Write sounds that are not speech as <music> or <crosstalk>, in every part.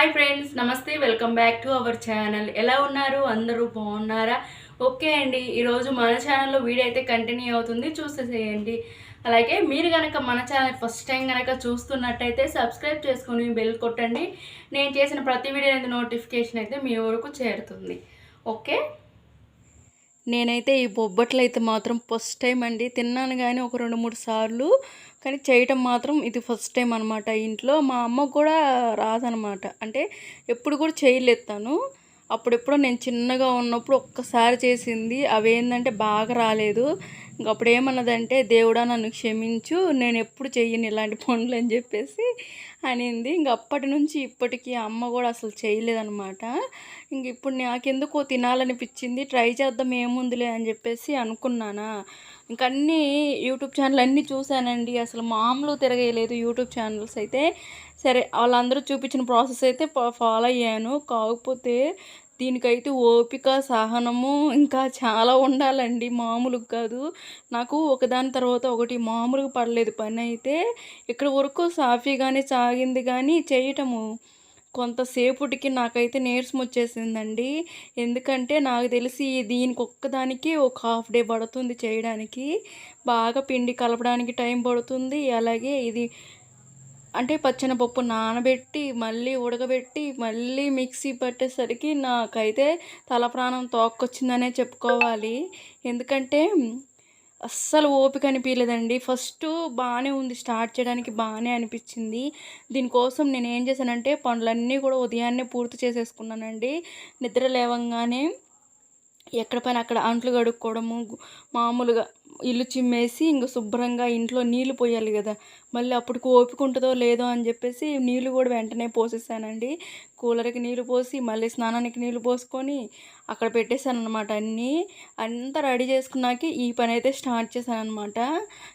Hi friends నమస్తే welcome back to our channel. ఎలా ఉన్నారు? అందరూ బాగున్నారా? ఓకే అండి ఈరోజు మన ఛానల్లో వీడియో అయితే కంటిన్యూ అవుతుంది చూసేసేయండి. అలాగే మీరు కనుక మన ఛానల్ ఫస్ట్ టైం కనుక చూస్తున్నట్టయితే సబ్స్క్రైబ్ చేసుకుని బెల్ కొట్టండి. నేను చేసిన ప్రతి వీడియో నోటిఫికేషన్ అయితే మీ వరకు చేరుతుంది. ఓకే? నేనైతే ఈ బొబ్బట్లు అయితే మాత్రం ఫస్ట్ టైం అండి. తిన్నాను కానీ ఒక రెండు మూడు సార్లు. కానీ చేయటం మాత్రం ఇది ఫస్ట్ టైం అనమాట ఇంట్లో. మా అమ్మ కూడా రాదనమాట అంటే ఎప్పుడు కూడా చేయలేదు తను. అప్పుడెప్పుడో నేను చిన్నగా ఉన్నప్పుడు ఒక్కసారి చేసింది. అవేంటంటే బాగా రాలేదు. ఇంక అప్పుడు ఏమన్నదంటే దేవుడా నన్ను క్షమించు. నేను ఎప్పుడు చెయ్యను ఇలాంటి పనులు అని చెప్పేసి అనింది. ఇంక అప్పటి నుంచి ఇప్పటికీ అమ్మ కూడా అసలు చేయలేదనమాట ఇంక ఇప్పుడు నాకెందుకో తినాలనిపించింది ట్రై చేద్దాం ఏముందిలే అని చెప్పేసి అనుకున్నానా. ఇంక అన్నీ యూట్యూబ్ ఛానల్ అన్నీ చూశానండి. అసలు మామూలు తిరగలేదు యూట్యూబ్ ఛానల్స్ అయితే. సరే వాళ్ళందరూ చూపించిన ప్రాసెస్ అయితే ఫాలో అయ్యాను. కాకపోతే దీనికైతే ఓపిక సహనము ఇంకా చాలా ఉండాలండి. మామూలుగా కాదు. నాకు ఒకదాని తర్వాత ఒకటి మామూలుగా పడలేదు. పని అయితే ఇక్కడ వరకు సాఫీగానే సాగింది. కానీ చేయటము కొంతసేపుటికి నాకైతే నీరసం వచ్చేసిందండి. ఎందుకంటే నాకు తెలిసి దీనికి ఒక్కదానికి ఒక హాఫ్ డే పడుతుంది చేయడానికి. బాగా పిండి కలపడానికి టైం పడుతుంది. అలాగే ఇది అంటే పచ్చనపప్పు నానబెట్టి మళ్ళీ ఉడకబెట్టి మళ్ళీ మిక్సీ పట్టేసరికి నాకైతే తల ప్రాణం తోక్కొచ్చిందనే చెప్పుకోవాలి. ఎందుకంటే అస్సలు ఓపిక అనిపించలేదండి ఫస్ట్ బాగానే ఉంది స్టార్ట్ చేయడానికి బాగానే అనిపించింది దీనికోసం నేను ఏం చేశానంటే పనులన్నీ కూడా ఉదయాన్నే పూర్తి చేసేసుకున్నానండి. నిద్ర లేవంగానే ఎక్కడ పైన అక్కడ అంట్లు కడుక్కోవడము మామూలుగా ఇల్లు చిమ్మేసి ఇంక శుభ్రంగా ఇంట్లో నీళ్ళు పోయాలి కదా. మళ్ళీ అప్పటికి ఓపిక ఉంటుందో లేదో అని చెప్పేసి నీళ్ళు కూడా వెంటనే పోసేసానండి. కూలర్కి నీళ్ళు పోసి మళ్ళీ స్నానానికి నీళ్ళు పోసుకొని అక్కడ పెట్టేశాను అనమాట అన్నీ. అంతా రెడీ చేసుకున్నాక ఈ పని అయితే స్టార్ట్ చేశాను అనమాట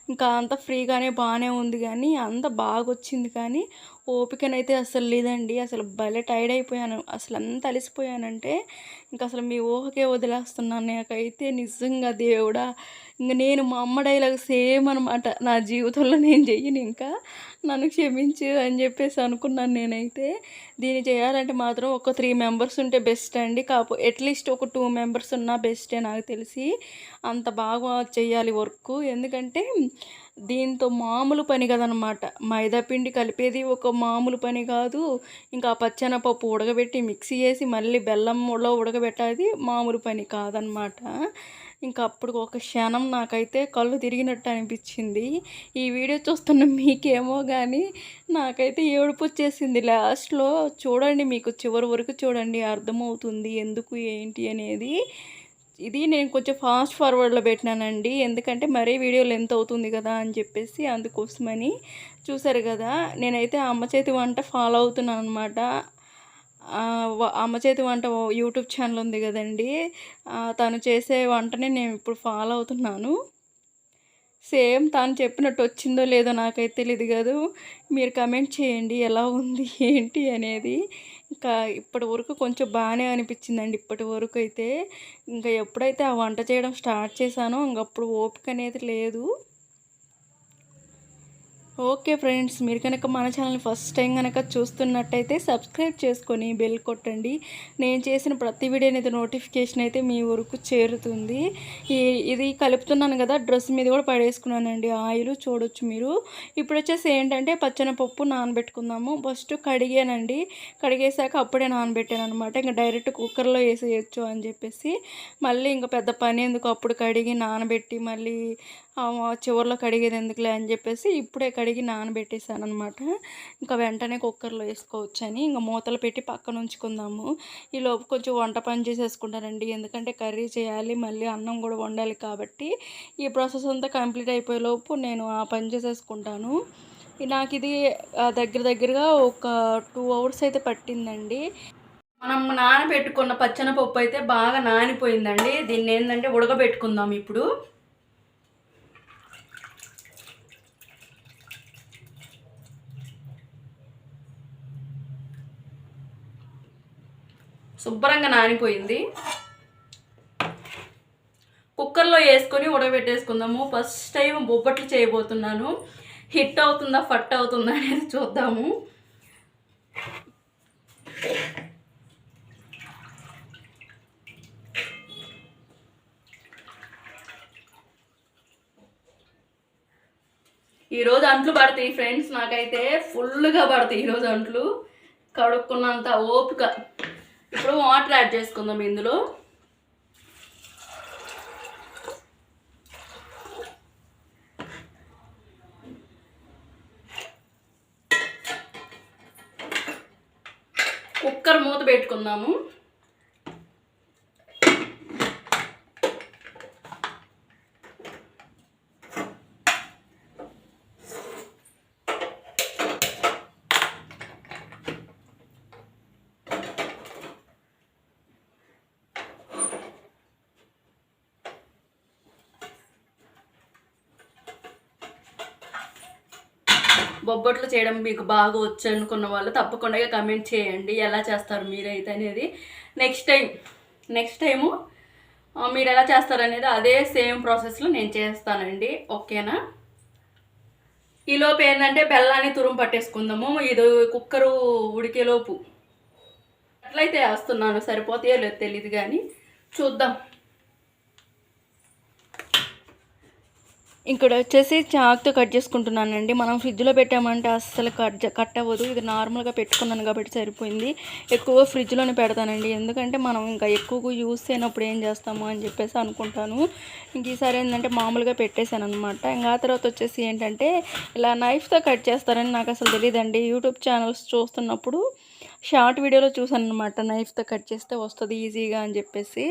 ఇంకా అంత ఫ్రీగానే బాగానే ఉంది కానీ అంత బాగా వచ్చింది కానీ ఓపికనైతే అసలు లేదండి. అసలు భలే టైర్డ్ అయిపోయాను. అసలు అంత అలసిపోయానంటే ఇంకా అసలు మీ ఊహకే వదిలేస్తున్నాను. నాకైతే నిజంగా దేవుడా ఇంక నేను మా అమ్మ డైలాగ్ సేమ్ అనమాట నా జీవితంలో నేను చెయ్యను ఇంకా. నన్ను క్షమించు అని చెప్పేసి అనుకున్నాను నేనైతే. దీన్ని చేయాలంటే మాత్రం ఒక త్రీ మెంబర్స్ ఉంటే బెస్ట్ అండి. కాకపోతే అట్లీస్ట్ ఒక టూ మెంబర్స్ ఉన్నా బెస్టే నాకు తెలిసి. అంత బాగా చేయాలి వర్క్ ఎందుకంటే దీంతో మామూలు పని కదనమాట మైదాపిండి కలిపేది ఒక మామూలు పని కాదు. ఇంకా పచ్చెనపప్పు ఉడకబెట్టి మిక్సీ చేసి మళ్ళీ బెల్లంలో ఉడకబెట్టేది మామూలు పని కాదనమాట ఇంకా అప్పుడు ఒక క్షణం నాకైతే కళ్ళు తిరిగినట్టు అనిపించింది. ఈ వీడియో చూస్తున్న మీకేమో కానీ నాకైతే ఏడుపు వచ్చేసింది. లాస్ట్లో చూడండి మీకు చివరి వరకు చూడండి అర్థమవుతుంది ఎందుకు ఏంటి అనేది. ఇది నేను కొంచెం ఫాస్ట్ ఫార్వర్డ్లో పెట్టినానండి. ఎందుకంటే మరీ వీడియో లెంత్ అవుతుంది కదా అని చెప్పేసి అందుకోసమని చూసారు కదా. నేనైతే అమ్మ చేతి వంట ఫాలో అవుతున్నాను అనమాట అమ్మ చేతి వంట యూట్యూబ్ ఛానల్ ఉంది కదండి. తను చేసే వంటని నేను ఇప్పుడు ఫాలో అవుతున్నాను. సేమ్ తాను చెప్పినట్టు వచ్చిందో లేదో నాకైతే తెలియదు కాదు. మీరు కమెంట్ చేయండి ఎలా ఉంది ఏంటి అనేది. ఇంకా ఇప్పటి వరకు కొంచెం బాగానే అనిపించిందండి ఇప్పటి వరకు అయితే. ఇంకా ఎప్పుడైతే ఆ వంట చేయడం స్టార్ట్ చేశానో ఇంకప్పుడు ఓపిక అనేది లేదు. ఓకే ఫ్రెండ్స్ మీరు కనుక మన ఛానల్ ఫస్ట్ టైం కనుక చూస్తున్నట్టయితే సబ్స్క్రైబ్ చేసుకొని బెల్ కొట్టండి. నేను చేసిన ప్రతి వీడియో అనేది నోటిఫికేషన్ అయితే మీ వరకు చేరుతుంది. ఇది కలుపుతున్నాను కదా డ్రెస్ మీద కూడా పడేసుకున్నానండి. ఆయిల్ చూడొచ్చు మీరు. ఇప్పుడు వచ్చేసి ఏంటంటే పచ్చనపప్పు నానబెట్టుకుందాము. ఫస్ట్ కడిగానండి. కడిగేసాక అప్పుడే నానబెట్టాను అనమాట ఇంకా డైరెక్ట్ కుక్కర్లో వేసేయచ్చు అని చెప్పేసి. మళ్ళీ ఇంకా పెద్ద పని ఎందుకు అప్పుడు కడిగి నానబెట్టి మళ్ళీ చివరిలో కడిగేది ఎందుకులే అని చెప్పేసి ఇప్పుడే కడిగి నానబెట్టేసాను అనమాట ఇంకా వెంటనే కుక్కర్లో వేసుకోవచ్చు అని ఇంకా మూతలు పెట్టి పక్కన ఉంచుకుందాము. ఈ లోపు కొంచెం వంట పని చేసేసుకుంటానండి. ఎందుకంటే కర్రీ చేయాలి మళ్ళీ అన్నం కూడా వండాలి కాబట్టి ఈ ప్రాసెస్ అంతా కంప్లీట్ అయిపోయే లోపు నేను ఆ పని చేసేసుకుంటాను. నాకు ఇది దగ్గర దగ్గరగా ఒక టూ అవర్స్ అయితే పట్టిందండి. మనం నానబెట్టుకున్న పచ్చనపప్పు అయితే బాగా నానిపోయిందండి. దీన్ని ఏంటంటే ఉడకబెట్టుకుందాం ఇప్పుడు. శుభ్రంగా నానిపోయింది. కుక్కర్లో వేసుకొని ఉడకబెట్టేసుకుందాము. ఫస్ట్ టైం బొబ్బట్లు చేయబోతున్నాను. హిట్ అవుతుందా ఫట్ అవుతుందా అనేది చూద్దాము. ఈరోజు అంట్లు పడతాయి ఫ్రెండ్స్ నాకైతే ఫుల్గా పడతాయి ఈరోజు అంట్లు. కడుక్కున్నంత ఓపిక. ఇప్పుడు వాటర్ యాడ్ చేసుకుందాం ఇందులో. కుక్కర్ మూత పెట్టుకుందాము. బొబ్బట్లు చేయడం మీకు బాగా వచ్చు అనుకున్న వాళ్ళు తప్పకుండా కమెంట్ చేయండి. ఎలా చేస్తారు మీరైతే అనేది. నెక్స్ట్ టైం నెక్స్ట్ టైము మీరు ఎలా చేస్తారనేది అదే సేమ్ ప్రాసెస్లో నేను చేస్తానండి. ఓకేనా ఈలోపు ఏంటంటే బెల్లాన్ని తురుము పట్టేసుకుందాము. ఇది కుక్కరు ఉడికేలోపు అట్లయితే వేస్తున్నాను సరిపోతాయో లేదు తెలియదు కానీ చూద్దాం. ఇక్కడ వచ్చేసి చాక్తో కట్ చేసుకుంటున్నానండి. మనం ఫ్రిడ్జ్లో పెట్టామంటే అస్సలు కట్ కట్ అవ్వదు ఇది నార్మల్గా పెట్టుకున్నాను కాబట్టి సరిపోయింది. ఎక్కువ ఫ్రిడ్జ్లోనే పెడతానండి. ఎందుకంటే మనం ఇంకా ఎక్కువగా యూస్ చేయనప్పుడు ఏం చేస్తాము అని చెప్పేసి అనుకుంటాను. ఇంక ఈసారి ఏంటంటే మామూలుగా పెట్టేశాను అనమాట ఇంకా ఆ తర్వాత వచ్చేసి ఏంటంటే ఇలా నైఫ్తో కట్ చేస్తారని నాకు అసలు తెలియదండి యూట్యూబ్ ఛానల్స్ చూస్తున్నప్పుడు షార్ట్ వీడియోలో చూసాను అనమాట నైఫ్తో కట్ చేస్తే వస్తుంది ఈజీగా అని చెప్పేసి.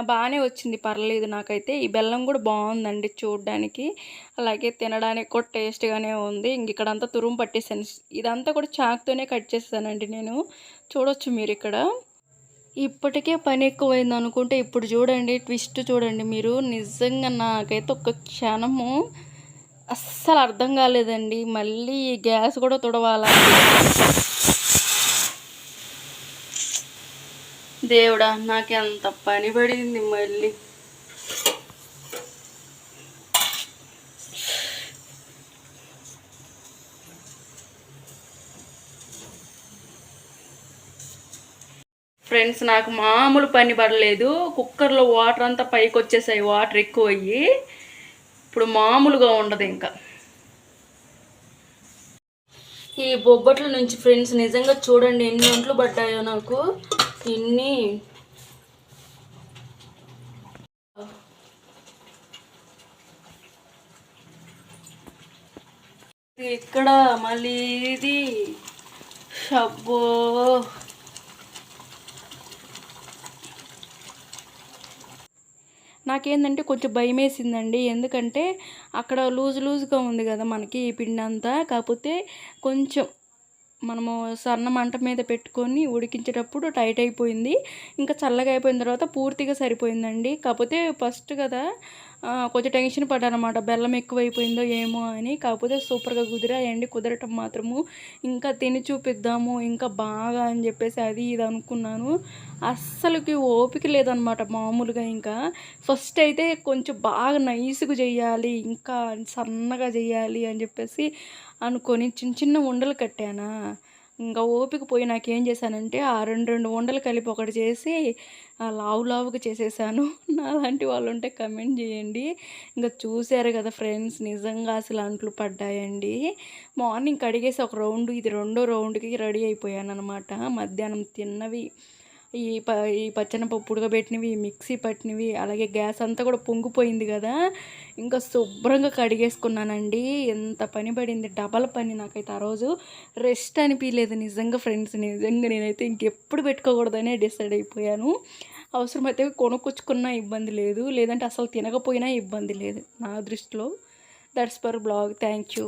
బాగానే వచ్చింది పర్లేదు నాకైతే. ఈ బెల్లం కూడా బాగుందండి చూడడానికి. అలాగే తినడానికి కూడా టేస్ట్గానే ఉంది. ఇంక ఇక్కడంతా తురుము పట్టేసాను. ఇదంతా కూడా చాక్తోనే కట్ చేస్తానండి నేను. చూడొచ్చు మీరు ఇక్కడ. ఇప్పటికే పని ఎక్కువైంది అనుకుంటే ఇప్పుడు చూడండి ట్విస్ట్ చూడండి మీరు. నిజంగా నాకైతే ఒక్క క్షణము అస్సలు అర్థం కాలేదండి. మళ్ళీ గ్యాస్ కూడా తుడవాలా? దేవుడా నాకు ఎంత పని పడింది మళ్ళీ. ఫ్రెండ్స్ నాకు మామూలు పని పడలేదు. కుక్కర్లో వాటర్ అంతా పైకి వచ్చేసాయి వాటర్ ఎక్కువ అయ్యి ఇప్పుడు మామూలుగా ఉండదు ఇంకా. ఈ బొబ్బట్ల నుంచి ఫ్రెండ్స్ నిజంగా చూడండి ఎన్ని ఒంట్లు పడ్డాయో నాకు. ఇన్ని. ఇక్కడ మళ్ళీ ఇది. షబ్బో. నాకేందంటే కొంచెం భయం వేసిందండి ఎందుకంటే అక్కడ లూజ్ లూజ్గా ఉంది కదా మనకి ఈ పిండి అంతా కాకపోతే కొంచెం మనము సన్న మంట మీద పెట్టుకొని ఉడికించేటప్పుడు టైట్ అయిపోయింది. ఇంకా చల్లగా అయిపోయిన తర్వాత పూర్తిగా సరిపోయిందండి. కాకపోతే ఫస్ట్ కదా కొంచెం టెన్షన్ పడ్డానమాట. బెల్లం ఎక్కువైపోయిందో ఏమో అని. కాకపోతే సూపర్గా కుదిరాయండి. కుదరటం మాత్రము. ఇంకా తిని చూపిద్దాము. ఇంకా బాగా అని చెప్పేసి అది ఇది అనుకున్నాను. అస్సలుకి ఓపిక లేదనమాట మామూలుగా ఇంకా. ఫస్ట్ అయితే కొంచెం బాగా నైస్గా చేయాలి. ఇంకా సన్నగా చేయాలి అని చెప్పేసి అనుకొని చిన్న చిన్న ఉండలు కట్టానా. ఇంకా ఓపిక పోయి నాకేం చేశానంటే ఆ రెండు రెండు ఉండలు కలిపి ఒకటి చేసి లావు లావుగా చేసేసాను. <laughs> నాలాంటి వాళ్ళు ఉంటే కమెంట్ చేయండి. ఇంకా చూశారు కదా ఫ్రెండ్స్ నిజంగా అసలు అంట్లు పడ్డాయండి. మార్నింగ్ కడిగేసి ఒక రౌండ్ ఇది రెండో రౌండ్కి రెడీ అయిపోయాను అనమాట మధ్యాహ్నం తిన్నవి ఈ ప ఈ పచ్చనపప్పు ఉడకబెట్టినవి మిక్సీ పట్టినవి అలాగే గ్యాస్ అంతా కూడా పొంగిపోయింది కదా. ఇంకా శుభ్రంగా కడిగేసుకున్నానండి. ఎంత పని పడింది డబల్ పని నాకైతే ఆ రోజు. రెస్ట్ అనిపించలేదు నిజంగా ఫ్రెండ్స్ నిజంగా నేనైతే ఇంకెప్పుడు పెట్టుకోకూడదనే డిసైడ్ అయిపోయాను. అవసరమైతే కొనుక్కొచ్చుకున్నా ఇబ్బంది లేదు లేదంటే అసలు తినకపోయినా ఇబ్బంది లేదు నా దృష్టిలో. That's per blog thank you